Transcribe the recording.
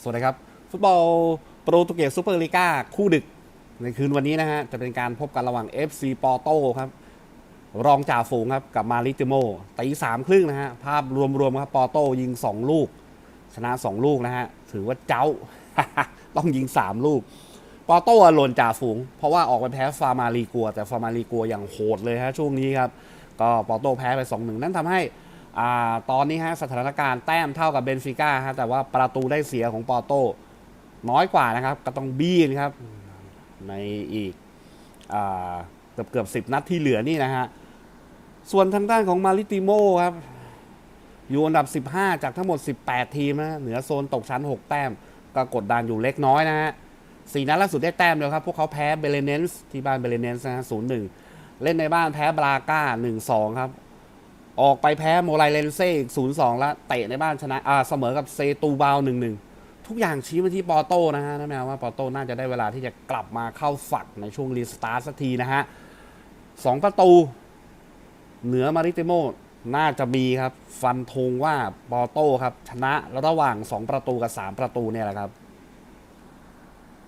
สวัสดีครับ ฟุตบอลโปรตุเกสซูเปอร์ลีกาคู่ดึก ในคืนวันนี้นะฮะ จะเป็นการพบกันระหว่าง FC ปอร์โตครับ รองจ่าฝูงครับ กับมาริติโมตีสามครึ่งนะฮะ ภาพรวมๆครับ ปอร์โตยิง 2 ลูก ชนะ 2 ลูกนะฮะ ถือว่าเจ้า ต้องยิง 3 ลูก ปอโต้อะหล่นจ่าฝูง เพราะว่าออกไปแพ้ฟาร์มารีกัว แต่ฟาร์มารีกัวอย่างโหดเลยฮะช่วงนี้ครับก็ปอร์โตแพ้ไป2-1นั่นทำให้ ตอนนี้ฮะสถานการณ์แต้มเท่ากับเบนฟิก้าฮะแต่ว่าประตูได้เสียของปอโต้น้อยกว่านะครับ ก็ต้องบี้นะครับ ในอีกเกือบเกือบสิบนัดที่เหลือนี่นะฮะ ส่วนทางด้านของมาริติโมครับ อยู่อันดับ 15 จากทั้งหมด 18 ทีมนะเหนือโซนตกชั้น 6 แต้ม ก็กดดันอยู่เล็กน้อยนะฮะสี่นัดล่าสุดได้แต้มเดียวครับ พวกเขาแพ้เบเลเนนส์ที่บ้านเบเลเนนส์นะฮะศูนย์หนึ่งเล่นในบ้านแพ้บราก้าหนึ่งสองครับ ออกไปแพ้โมไลเลนเซ่อีกศูนย์สองแล้วเตะในบ้านชนะอ่าเสมอกับเซตูบาวหนึ่งหนึ่งทุกอย่างชี้มาที่ปอโต้นะฮะนั่นแปลว่าปอโต้น่าจะได้เวลาที่จะกลับมาเข้าฝักในช่วงรีสตาร์ทสักทีนะฮะสองประตู เหนือมาริเตโมน่าจะมีครับ ฟันธงว่าปอโต้ครับ ชนะแล้วระหว่าง 2 ประตูกับ 3 ประตูเนี่ยแหละครับ